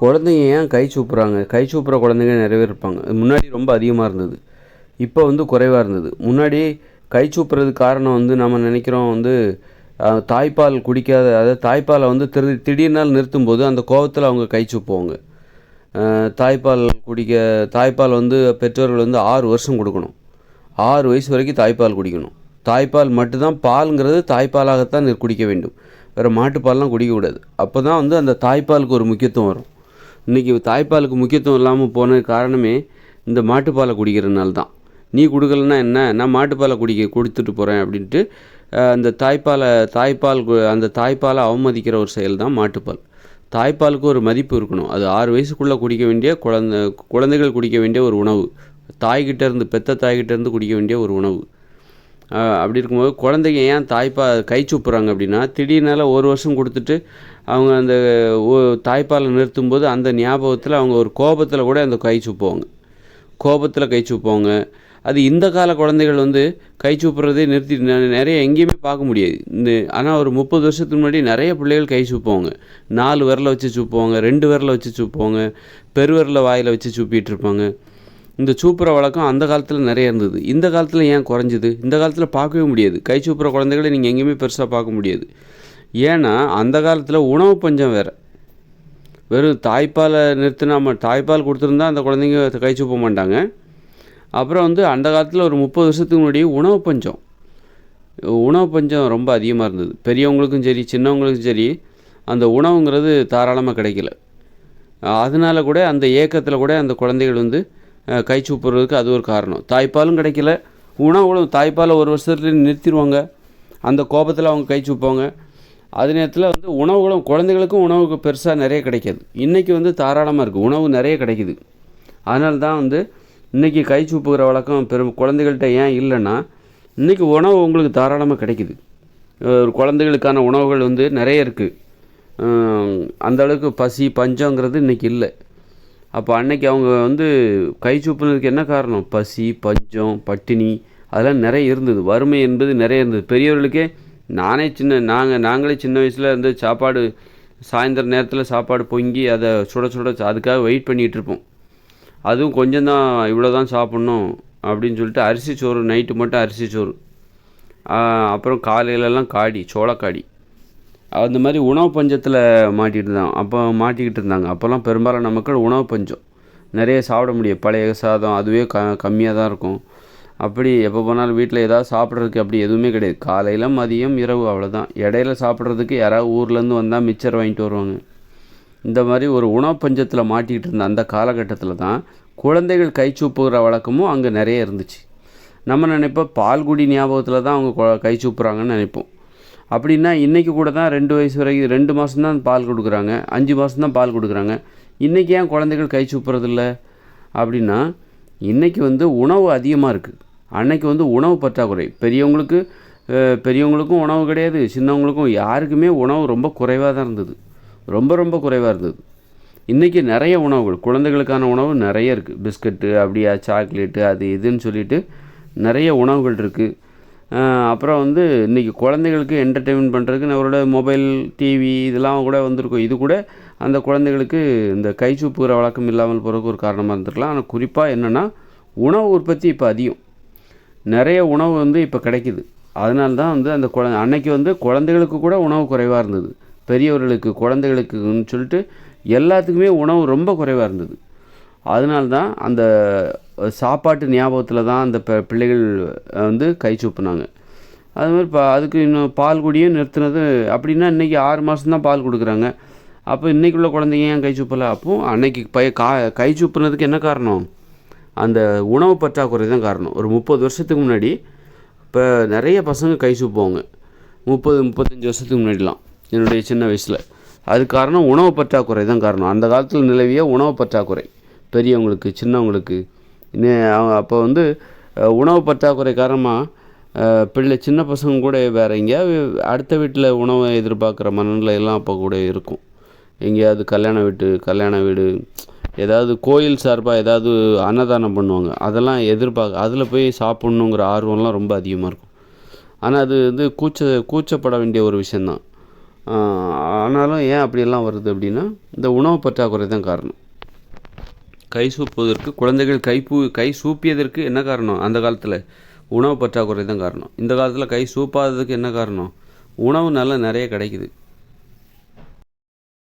குழந்தைங்க ஏன் கை சூப்புறாங்க? கை சூப்புற குழந்தைங்க நிறைய பேர் இருப்பாங்க. முன்னாடி ரொம்ப அதிகமாக இருந்தது. இப்போ வந்து குறைவாக இருந்தது. முன்னாடி கை சூப்புறதுக்கு காரணம் வந்து நம்ம நினைக்கிறோம் வந்து தாய்ப்பால் குடிக்காத அதாவது தாய்ப்பாலை வந்து திரு திடீர்னால் நிறுத்தும்போது அந்த கோபத்தில் அவங்க கை சூப்புவாங்க. தாய்ப்பால் குடிக்க தாய்ப்பால் வந்து பெற்றோர்கள் வந்து ஆறு வருஷம் கொடுக்கணும். ஆறு வயசு வரைக்கும் தாய்ப்பால் குடிக்கணும். தாய்ப்பால் மட்டும்தான் பால்ங்கிறது தாய்ப்பாலாகத்தான் குடிக்க வேண்டும். வேறு மாட்டுப்பால்லாம் குடிக்கக்கூடாது. அப்போ தான் வந்து அந்த தாய்ப்பாலுக்கு ஒரு முக்கியத்துவம் வரும். இன்றைக்கி தாய்ப்பாலுக்கு முக்கியத்துவம் இல்லாமல் போன காரணமே இந்த மாட்டுப்பாலை குடிக்கிறதுனால தான் நீ கொடுக்கலன்னா என்ன? நான் மாட்டுப்பாலை குடிக்க கொடுத்துட்டு போகிறேன் அப்படின்ட்டு அந்த தாய்ப்பாலை தாய்ப்பால் அந்த தாய்ப்பாலை அவமதிக்கிற ஒரு செயல் தான் மாட்டுப்பால். தாய்ப்பாலுக்கு ஒரு மதிப்பு இருக்கணும். அது ஆறு வயசுக்குள்ளே குடிக்க வேண்டிய குழந்தை குழந்தைகள் குடிக்க வேண்டிய ஒரு உணவு. தாய்கிட்டேருந்து பெத்த தாய்கிட்டேருந்து குடிக்க வேண்டிய ஒரு உணவு. அப்படி இருக்கும்போது குழந்தைங்க ஏன் தாய்ப்பா கை சூப்புறாங்க அப்படின்னா திடீர்னால ஒரு வருஷம் கொடுத்துட்டு அவங்க அந்த தாய்ப்பாலை நிறுத்தும்போது அந்த ஞாபகத்தில் அவங்க ஒரு கோபத்தில் கூட அந்த கை சூப்புவாங்க. கோபத்தில் கை சூப்புவாங்க. அது இந்த கால குழந்தைகள் வந்து கை சூப்புறதே நிறுத்தி நிறைய எங்கேயுமே பார்க்க முடியாது. இந்த ஆனால் ஒரு முப்பது வருஷத்துக்கு முன்னாடி நிறைய பிள்ளைகள் கை சூப்புவாங்க. நாலு விரலை வச்சு சூப்புவாங்க ரெண்டு விரலை வச்சு சூப்புவாங்க பெருவிரலை வாயில் வச்சு சூப்பிகிட்டு இருப்பாங்க. இந்த சூப்புற வழக்கம் அந்த காலத்தில் நிறைய இருந்தது. இந்த காலத்தில் ஏன் குறைஞ்சிது? இந்த காலத்தில் பார்க்கவே முடியாது. கை சூப்புற குழந்தைகளை நீங்கள் எங்கேயுமே பெருசாக பார்க்க முடியாது. ஏன்னா அந்த காலத்தில் உணவு பஞ்சம் வேறு. வெறும் தாய்ப்பாலை நிறுத்தினா தாய்ப்பால் கொடுத்துருந்தா அந்த குழந்தைங்க கை சூப்ப மாட்டாங்க. அப்புறம் வந்து அந்த காலத்தில் ஒரு முப்பது வருஷத்துக்கு முன்னாடி உணவு பஞ்சம். உணவு பஞ்சம் ரொம்ப அதிகமாக இருந்தது. பெரியவங்களுக்கும் சரி சின்னவங்களுக்கும் சரி அந்த உணவுங்கிறது தாராளமாக கிடைக்கல. அதனால கூட அந்த ஏக்கத்தில் கூட அந்த குழந்தைகள் வந்து கை சூப்புறதுக்கு அது ஒரு காரணம். தாய்ப்பாலும் கிடைக்கல. உணவுகளும் தாய்ப்பாலை ஒரு வருஷத்துல நிறுத்திடுவாங்க. அந்த கோபத்தில் அவங்க கை சூப்பாங்க அதே நேரத்தில் வந்து உணவுகளும் குழந்தைகளுக்கும் உணவுக்கு பெருசாக நிறைய கிடைக்காது. இன்றைக்கி வந்து தாராளமாக இருக்குது உணவு நிறைய கிடைக்குது. அதனால தான் வந்து இன்றைக்கி கை சூப்புகிற வழக்கம் பெரும் குழந்தைகள்கிட்ட ஏன் இல்லைன்னா இன்றைக்கி உணவு உங்களுக்கு தாராளமாக கிடைக்குது. ஒரு குழந்தைகளுக்கான உணவுகள் வந்து நிறைய இருக்குது அந்த அளவுக்கு பசி பஞ்சங்கிறது இன்றைக்கி இல்லை. அப்போ அன்னைக்கு அவங்க வந்து கை சூப்புனதுக்கு என்ன காரணம்? பசி பஞ்சம் பட்டினி அதெல்லாம் நிறைய இருந்தது. வறுமை என்பது நிறைய இருந்தது. பெரியவர்களுக்கே நானே சின்ன நாங்கள் நாங்களே சின்ன வயசில் இருந்து சாப்பாடு சாயந்தர நேரத்தில் சாப்பாடு பொங்கி அதை சுட சுட அதுக்காக வெயிட் பண்ணிகிட்டு இருப்போம். அதுவும் கொஞ்சம் தான் இவ்வளோ தான் சாப்பிட்ணும் அப்படின்னு சொல்லிட்டு அரிசி சோறு நைட்டு மட்டும் அரிசி சோறு. அப்புறம் காலையிலலாம் காடி சோளக்காடி. அந்த மாதிரி உணவு பஞ்சத்தில் மாட்டிகிட்டு இருந்தாங்க அப்போ மாட்டிக்கிட்டு இருந்தாங்க அப்போல்லாம் பெரும்பாலான மக்கள் உணவு பஞ்சம். நிறைய சாப்பிட முடியும். பழைய சாதம் அதுவே க கம்மியாக தான் இருக்கும். அப்படி எப்போ போனாலும் வீட்டில் ஏதாவது சாப்பிட்றதுக்கு அப்படி எதுவுமே கிடையாது. காலையில் மதியம் இரவு அவ்வளோதான் இடையில சாப்பிட்றதுக்கு யாராவது ஊர்லேருந்து வந்தால் மிச்சர் வாங்கிட்டு வருவாங்க. இந்த மாதிரி ஒரு உணவு பஞ்சத்தில் மாட்டிக்கிட்டு இருந்த அந்த காலகட்டத்தில் தான் குழந்தைகள் கை சூப்புகிற வழக்கமும் அங்கே நிறைய இருந்துச்சு. நம்ம நினைப்போம் பால்குடி ஞாபகத்தில் தான் அவங்க கொ- கை சூப்புறாங்கன்னு நினைப்போம். அப்படின்னா இன்றைக்கி கூட தான் ரெண்டு வயசு வரைக்கும் ரெண்டு மாதம் தான் பால் கொடுக்குறாங்க. அஞ்சு மாதம் தான் பால் கொடுக்குறாங்க. இன்றைக்கி ஏன் குழந்தைகள் கை சூப்புறதில்ல? அப்படின்னா இன்றைக்கி வந்து உணவு அதிகமாக இருக்குது அன்னைக்கு வந்து உணவு பற்றாக்குறை. பெரியவங்களுக்கு பெரியவங்களுக்கும் உணவு கிடையாது. சின்னவங்களுக்கும் யாருக்குமே உணவு ரொம்ப குறைவாக தான் இருந்தது. ரொம்ப ரொம்ப குறைவாக இருந்தது. இன்றைக்கி நிறைய உணவுகள் குழந்தைகளுக்கான உணவு நிறைய இருக்குது பிஸ்கட்டு அப்படியா சாக்லேட்டு அது இதுன்னு சொல்லிட்டு நிறைய உணவுகள் இருக்குது அப்புறம் வந்து இன்றைக்கி குழந்தைகளுக்கு என்டர்டெயின்மெண்ட் பண்ணுறதுக்கு நம்மளோட மொபைல் டிவி இதெல்லாம் கூட வந்திருக்கும். இது கூட அந்த குழந்தைகளுக்கு இந்த கை சூப்புகிற வழக்கம் இல்லாமல் போகிறதுக்கு ஒரு காரணமாக இருந்திருக்கலாம். ஆனால் குறிப்பாக என்னென்னா உணவு உற்பத்தி இப்போ அதிகம். நிறைய உணவு வந்து இப்போ கிடைக்குது. அதனால தான் வந்து அந்த குழ அன்னைக்கு வந்து குழந்தைகளுக்கு கூட உணவு குறைவாக இருந்தது. பெரியவர்களுக்கு குழந்தைகளுக்குன்னு சொல்லிட்டு எல்லாத்துக்குமே உணவு ரொம்ப குறைவாக இருந்தது. அதனால்தான் அந்த சாப்பாட்டு ஞாபகத்தில் தான் அந்த ப- பிள்ளைகள் வந்து கை சூப்புனாங்க. அது மாதிரி இப்போ அதுக்கு இன்னும் பால் குடியும் நிறுத்தினது அப்படின்னா இன்றைக்கி ஆறு மாதம் தான் பால் கொடுக்குறாங்க. அப்போ இன்றைக்கி உள்ள குழந்தைங்க ஏன் கை சூப்பலை? அப்போ அன்னைக்கு பய கா கை சூப்புனதுக்கு என்ன காரணம்? அந்த உணவு பற்றாக்குறை தான் காரணம். ஒரு முப்பது வருஷத்துக்கு முன்னாடி இப்போ நிறைய பசங்க கை சூப்புவாங்க. முப்பது முப்பத்தஞ்சு வருஷத்துக்கு முன்னாடிலாம் என்னுடைய சின்ன வயசில். அது காரணம் உணவு பற்றாக்குறை தான் காரணம். அந்த காலத்தில் நிலவிய உணவு பற்றாக்குறை. பெரியவங்களுக்கு சின்னவங்களுக்கு அவங்க அப்போ வந்து உணவு பற்றாக்குறை காரணமாக பிள்ளை சின்ன பசங்க கூட வேறு எங்கேயாவது அடுத்த வீட்டில் உணவை எதிர்பார்க்குற மனநிலை எல்லாம் அப்போ கூட இருக்கும். எங்கேயாவது கல்யாண வீட்டு கல்யாண வீடு ஏதாவது கோயில் சார்பாக ஏதாவது அன்னதானம் பண்ணுவாங்க. அதெல்லாம் எதிர்பார்க்க அதில் போய் சாப்பிட்ணுங்கிற ஆர்வம்லாம் ரொம்ப அதிகமாக இருக்கும். ஆனால் அது வந்து கூச்ச கூச்சப்பட வேண்டிய ஒரு விஷயந்தான். ஆனாலும் ஏன் அப்படியெல்லாம் வருது அப்படின்னா இந்த உணவு பற்றாக்குறை தான் காரணம். கை சூப்புவதற்கு குழந்தைகள் கைப்பூ கை சூப்பியதற்கு என்ன காரணம்? அந்த காலத்தில் உணவு பற்றாக்குறை தான் காரணம். இந்த காலத்தில் கை சூப்பாததுக்கு என்ன காரணம்? உணவு நல்லா நிறைய கிடைக்குது.